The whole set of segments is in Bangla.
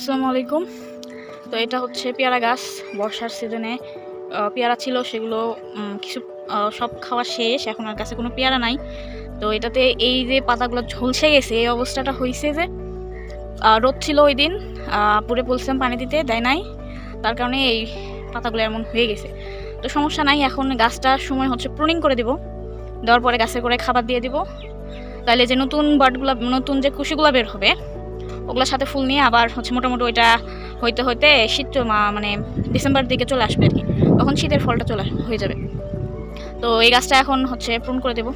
আসসালামু আলাইকুম। তো এটা হচ্ছে পেয়ারা গাছ, বর্ষার সিজনে পেয়ারা ছিল, সেগুলো কিছু সব খাওয়া শেষ, এখন আর কাছে কোনো পেয়ারা নাই। তো এটাতে এই যে পাতাগুলো ঝলসে গেছে, এই অবস্থাটা হয়েছে যে রোদ ছিল ওই দিন পুরে বলছিলাম পানি দিতে, দেয় নাই। তার কারণে এই পাতাগুলো এমন হয়ে গেছে। তো সমস্যা নাই, এখন গাছটা সময় হচ্ছে প্রুনিং করে দিব। দেওয়ার পরে গাছের করে খাবার দিয়ে দিব। তাহলে যে নতুন বার্ডগুলো নতুন যে কুশিগুলো বের হবে ওগুলোর সাথে ফুল নিয়ে আবার হচ্ছে মোটামুটি ওইটা হইতে হইতে শীত মানে ডিসেম্বর দিকে চলে আসবে আর কি। তখন শীতের ফলটা চলে হয়ে যাবে। তো এই গাছটা এখন হচ্ছে প্রুন করে দেব।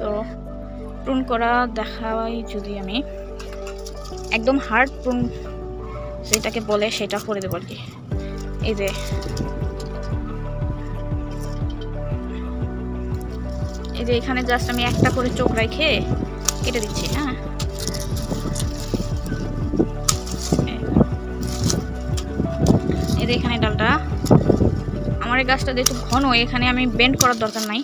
তো প্রুন করা দেখাই যদি আমি। একদম হার্ড প্রুন যেটাকে বলে সেটা করে দেবো আর কি। এই যে। এই যে এখানে জাস্ট আমি একটা করে চোখ রেখে কেটে দিচ্ছি হ্যাঁ? এই যে এখানে ডালটা। আমার এই গাছটা যেহেতু ঘন, এখানে আমি বেন্ড করার দরকার নাই।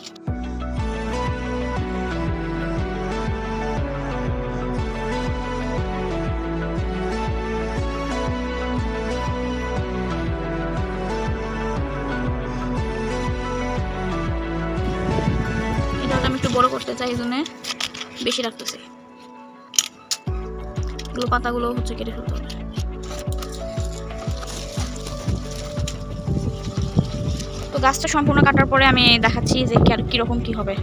বড় করতে চাই জন্য বেশি রাখতেছি। এগুলো পাতাগুলো হচ্ছে কেটে ফেলতে হবে। তো গাছটা সম্পূর্ণ কাটার পরে আমি দেখাচ্ছি যে কীরকম কী হবে।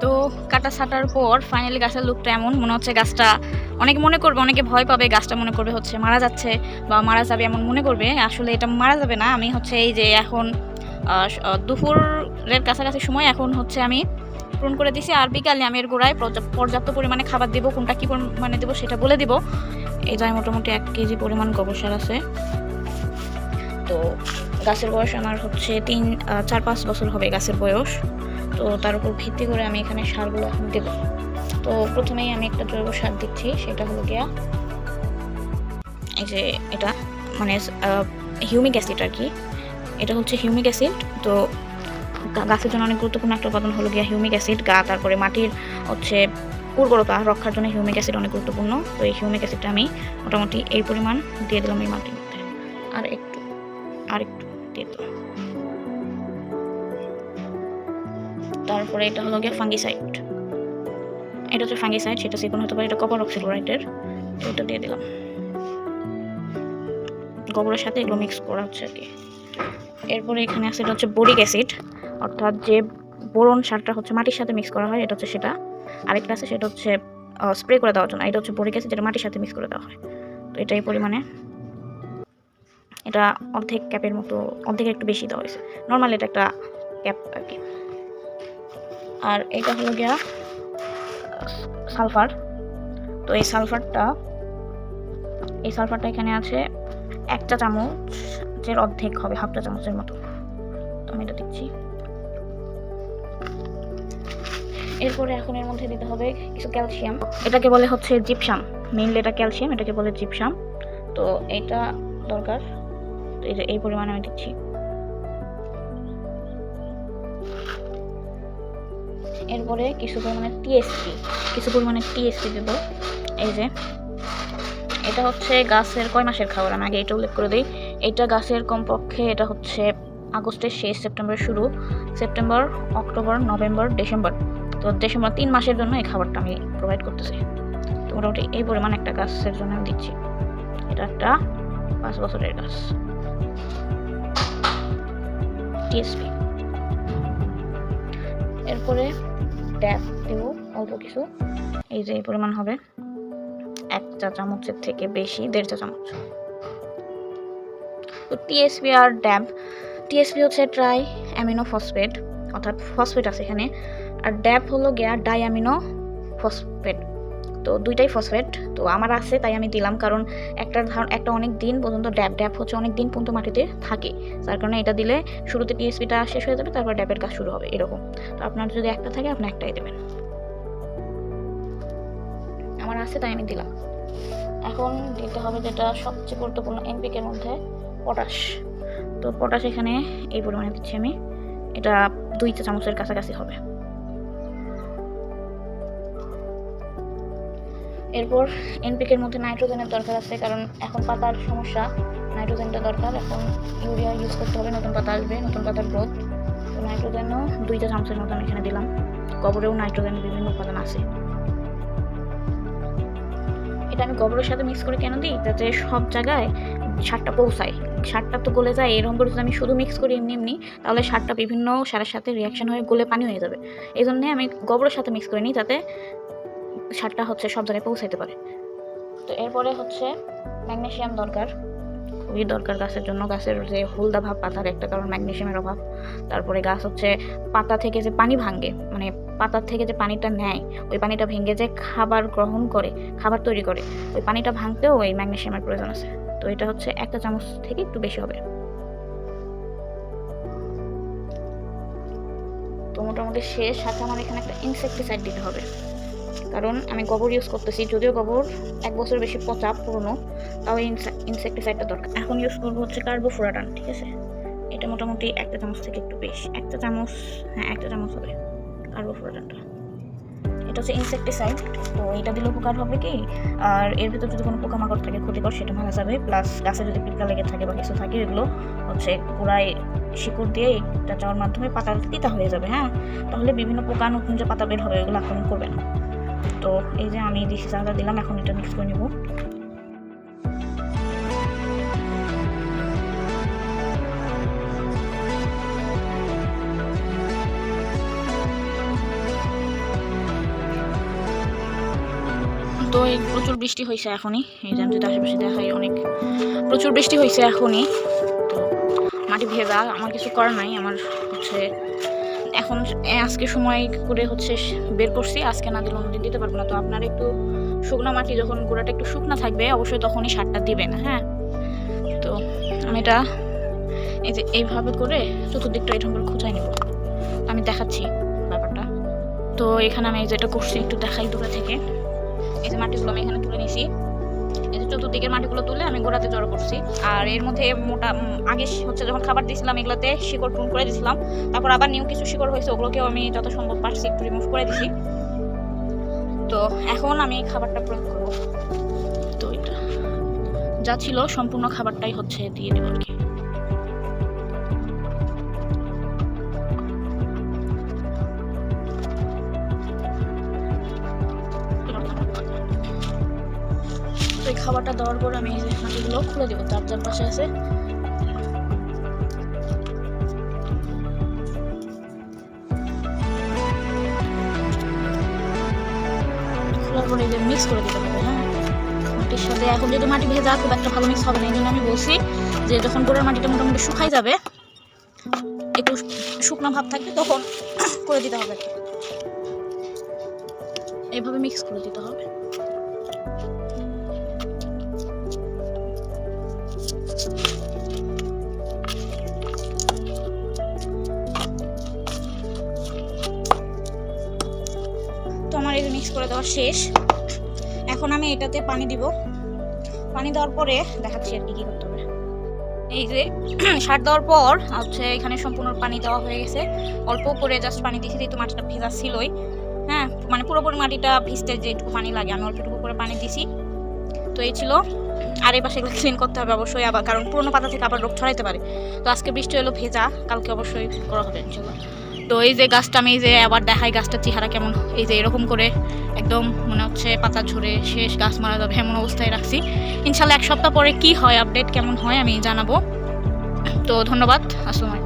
তো কাটা ছাটার পর ফাইনালি গাছের লুকটা এমন, মনে হচ্ছে গাছটা অনেকে মনে করবে, অনেকে ভয় পাবে গাছটা মনে করবে হচ্ছে মারা যাচ্ছে বা মারা যাবে এমন মনে করবে। আসলে এটা মারা যাবে না, আমি হচ্ছে এই যে এখন দুপুরের কাছাকাছি সময় এখন হচ্ছে আমি পূরণ করে দিছি আর বিকালে আমি এর গোড়ায় পর্যাপ্ত- পরিমাণে খাবার দেবো, কোনটা কী পরিমাণে দেবো সেটা বলে দিব। এই যায় মোটামুটি এক কেজি পরিমাণ গোবর সার আছে। তো গাছের বয়স আমার হচ্ছে তিন চার, পাঁচ বছর হবে গাছের বয়স। তো তার উপর ভিত্তি করে আমি এখানে সারগুলো এখন দেব। তো প্রথমেই আমি একটা জৈব সার দিচ্ছি, সেটা হলো গিয়া এই যে এটা মানে হিউমিক অ্যাসিড আর কি। এটা হচ্ছে হিউমিক অ্যাসিড। তো গাছের জন্য অনেক গুরুত্বপূর্ণ একটা উপাদান হলো গিয়া হিউমিক অ্যাসিড। গা, তারপরে মাটির হচ্ছে উর্বরতা রক্ষার জন্য হিউমিক অ্যাসিড অনেক গুরুত্বপূর্ণ। তো এই হিউমিক অ্যাসিডটা আমি মোটামুটি এই পরিমাণ দিয়ে দিলাম এই মাটির মধ্যে। আর একটু আর একটু। দিলাম তারপরে এটা হলো গিয়ে ফাঙ্গিসাইড এটা হচ্ছে ফাঙ্গিসাইড সেটা সিকোন হতে পারে, এটা কপার অক্সিক্লোরাইডের তো এটা দিয়ে দিলাম। গোবরের সাথে এগুলো মিক্স করা হচ্ছে আর কি। এরপরে এখানে আছে, এটা হচ্ছে বোরিক অ্যাসিড অর্থাৎ যে বোরন সারটা হচ্ছে মাটির সাথে মিক্স করা হয়, এটা হচ্ছে সেটা। আরেকটা আছে, সেটা হচ্ছে স্প্রে করে দেওয়ার জন্য। এটা হচ্ছে বোরিক অ্যাসিড যেটা মাটির সাথে মিক্স করে দেওয়া হয়। তো এটাই পরিমাণে এটা অর্ধেক ক্যাপের মতো, অর্ধেক একটু বেশি দেওয়া হয়েছে। নর্মাল এটা একটা ক্যাপ আর কি। আর এটা হলো গিয়া সালফার। তো এই সালফারটা এই সালফারটা এখানে আছে এক চা চামচের অর্ধেক হবে, হাফ চা চামচের মতো। আমি এটা দিচ্ছি। এরপরে এখন এর মধ্যে দিতে হবে কিছু ক্যালসিয়াম। এটাকে বলে হচ্ছে জিপসাম। মেইনলি এটা ক্যালসিয়াম, এটাকে বলে জিপসাম। তো এটা দরকার। এই পরিমাণে আমি দিচ্ছি। এরপরে কিছু পরিমাণে টিএসপি কিছু পরিমাণে টিএসপি দেবো। এই যে, এটা হচ্ছে গাছের কয় মাসের খাবার? আমি আগে এটা উল্লেখ করে দিই। এটা গাছের কমপক্ষে এটা হচ্ছে আগস্টের শেষ সেপ্টেম্বরের শুরু। September, October, November, December. তো ডিসেম্বর তিন মাসের জন্য এই খাবারটা আমি প্রোভাইড করতেছি। তো মোটামুটি এই পরিমাণ একটা গাছের জন্য আমি দিচ্ছি। এটা একটা পাঁচ বছরের গাছ। টিএসপি এরপরে ট্যাপ দেব, অল্প কিছু। এই যে এই পরিমাণ হবে। এক চা চামচের থেকে বেশি, দেড় চা চামচ। তো টিএসপি আর ড্যাব টিএসপি হচ্ছে ট্রাই অ্যামিনো ফসফেট অর্থাৎ ফসফেট আছে এখানে। আর ড্যাব হলো গিয়া ডাই অ্যামিনো ফসফেট তো দুইটাই ফসফেট তো আমার আছে, তাই আমি দিলাম। কারণ একটা একটা অনেক দিন পর্যন্ত ড্যাপ ড্যাপ হচ্ছে অনেক দিন পর্যন্ত মাটিতে থাকে। যার কারণে এটা দিলে শুরুতে টিএসপিটা শেষ হয়ে যাবে, তারপর ড্যাপের কাজ শুরু হবে, এরকম। তো আপনার যদি একটা থাকে, আপনি একটাই দেবেন। আমার আছে, তাই আমি দিলাম। এখন দিতে হবে যেটা সবচেয়ে গুরুত্বপূর্ণ এনপিকের মধ্যে পটাশ তো পটাশ এখানে এই পরিমাণে দিচ্ছি আমি। এটা দুই চা চামচের কাছাকাছি হবে। এরপর এনপিকের মধ্যে নাইট্রোজেনের দরকার আছে, কারণ এখন পাতার সমস্যা। নাইট্রোজেনটা দরকার, এখন ইউরিয়া ইউজ করতে হবে, নতুন পাতা আসবে, নতুন পাতার গ্রোথ তো নাইট্রোজেনও দুইটা চামচের মতো আমি এখানে দিলাম। গোবরেও নাইট্রোজেনের বিভিন্ন উপাদান আছে। এটা আমি গোবরের সাথে মিক্স করে কেন দিই? যাতে সব জায়গায় সারটা পৌঁছায়। সারটা তো গলে যায়, এরকম করে যদি আমি শুধু মিক্স করি এমনি এমনি, তাহলে সারটা বিভিন্ন সারের সাথে রিয়াকশন হয়ে গলে পানি হয়ে যাবে। এই জন্যে আমি গোবরের সাথে মিক্স করে নিই, যাতে সারটা হচ্ছে সব জায়গায় পৌঁছাইতে পারে। তো এরপরে হচ্ছে ম্যাগনেশিয়াম দরকার। খুবই দরকার গাছের জন্য। গাছের যে হলদা ভাব, পাতার একটা কারণ, ম্যাগনেশিয়ামের অভাব। তারপরে গাছ হচ্ছে পাতা থেকে যে পানি ভাঙে মানে পাতার থেকে যে পানিটা নেয়, ওই পানিটা ভেঙে যে খাবার গ্রহণ করে, খাবার তৈরি করে, ওই পানিটা ভাঙতেও ওই ম্যাগনেশিয়ামের প্রয়োজন আছে। তো এটা হচ্ছে একটা চামচ থেকে একটু বেশি হবে। তো মোটামুটি শেষ। সাথে আমার এখানে একটা ইনসেক্টিসাইড দিতে হবে। কারণ আমি গোবর ইউজ করতেছি, যদিও গোবর এক বছর বেশি পচা, পুরনো, তাও ইনসেকটিসাইডটা দরকার। এখন ইউজ করব হচ্ছে কার্বোফোরাটান ঠিক আছে? এটা মোটামুটি একটা চামচ থেকে একটু বেশি, একটা চামচ হ্যাঁ একটা চামচ হবে কার্বোফোরাটানটা এটা হচ্ছে ইনসেকটিসাইড তো এটা দিলে উপকার হবে কি? আর এর ভিতর যদি কোনো পোকামাকড় থাকে, ক্ষতিকর, সেটা মারা যাবে। প্লাস গাছে যদি পিঁপড়া লেগে থাকে বা কিছু থাকে, এগুলো হচ্ছে গোড়ায় শিকড় দিয়ে এটা যাওয়ার মাধ্যমে পাতা তিতা হয়ে যাবে হ্যাঁ? তাহলে বিভিন্ন পোকা নতুন যে পাতা বের হবে এগুলো আক্রমণ করবে না। তো এই যে আমি দিশি চাটা দিলাম, এখন এটা মিক্স করে নেব। তো এই প্রচুর বৃষ্টি হয়েছে এখনই। এই যে আমি যদি আশেপাশে দেখাই, অনেক প্রচুর বৃষ্টি হয়েছে এখনই। তো মাটি ভেজা, আমার কিছু করার নাই। আমার হচ্ছে এখন আজকে সময় করে হচ্ছে বের করছি। আজকে না দিলে অন্যদিন দিতে পারব না। তো আপনার একটু শুকনো মাটি যখন গোড়াটা একটু শুকনো থাকবে, অবশ্যই তখনই সারটা দিবেন হ্যাঁ? তো আমি এটা এই যে এইভাবে করে চতুর্দিকটা এরকম করে খুঁচাই নেব। আমি দেখাচ্ছি ব্যাপারটা। তো এখানে আমি যেটা করছি, একটু দেখাই দূরে থেকে। এই যে মাটিগুলো আমি এখানে তুলে নিয়েছি এই যে চতুর্দিকের মাটিগুলো তুলে আমি গোড়াতে জড়ো করছি। আর এর মধ্যে মোটা আগে হচ্ছে যখন খাবার দিয়েছিলাম, এগুলোতে শিকড় টুন করে দিয়েছিলাম। তারপর আবার নিউ কিছু শিকড় হয়েছে, ওগুলোকেও আমি যত সম্ভব পারছি একটু রিমুভ করে দিছি। তো এখন আমি খাবারটা প্রয়োগ করব। তো এটা যা ছিল, সম্পূর্ণ খাবারটাই হচ্ছে দিয়ে দেবো আর কি। এই খাবারটা দেওয়ার পর আমি এই হাঁটিগুলো খুলে দেবো। তার যার পাশে আছে। মিক্স করে দিতে হবে হ্যাঁ? সাথে এখন খুব একটা ভালো মিক্স হবে না, এই জন্য আমি বলছি যে যখন মাটিটা মোটামুটি শুকাই যাবে, একটু শুকনো ভাব তখন করে দিতে হবে। এইভাবে মিক্স করে দিতে হবে। দেওয়া শেষ। এখন আমি এটাতে পানি দিব। পানি দেওয়ার পরে দেখাচ্ছি আর কি কি করতে হবে। এই যে, সার দেওয়ার পর হচ্ছে এখানে সম্পূর্ণ পানি দেওয়া হয়ে গেছে। অল্প করে জাস্ট পানি দিয়েছি, যেহেতু মাটিটা ভেজা ছিলই। হ্যাঁ মানে পুরোপুরি মাটিটা ভিজতে যেটুকু পানি লাগে, আমি অল্পটুকু করে পানি দিছি তো এই ছিল। আর এই পাশে ক্লিন করতে হবে অবশ্যই আবার, কারণ পুরোনো পাতা থেকে আবার রোগ ছড়াইতে পারে। তো আজকে বৃষ্টি হলো ভেজা, কালকে অবশ্যই করা হবে ইনশাল্লাহ তো এই যে গাছটা আমি এই যে আবার দেখাই গাছটার চেহারা কেমন, এই যে এরকম করে একদম মনে হচ্ছে পাতা ঝরে শেষ গাছ মারা যাবে এমন অবস্থায় রাখছি। ইনশাল্লাহ এক সপ্তাহ পরে কি হয় আপডেট কেমন হয় আমি জানাব। তো ধন্যবাদ, আসসালামু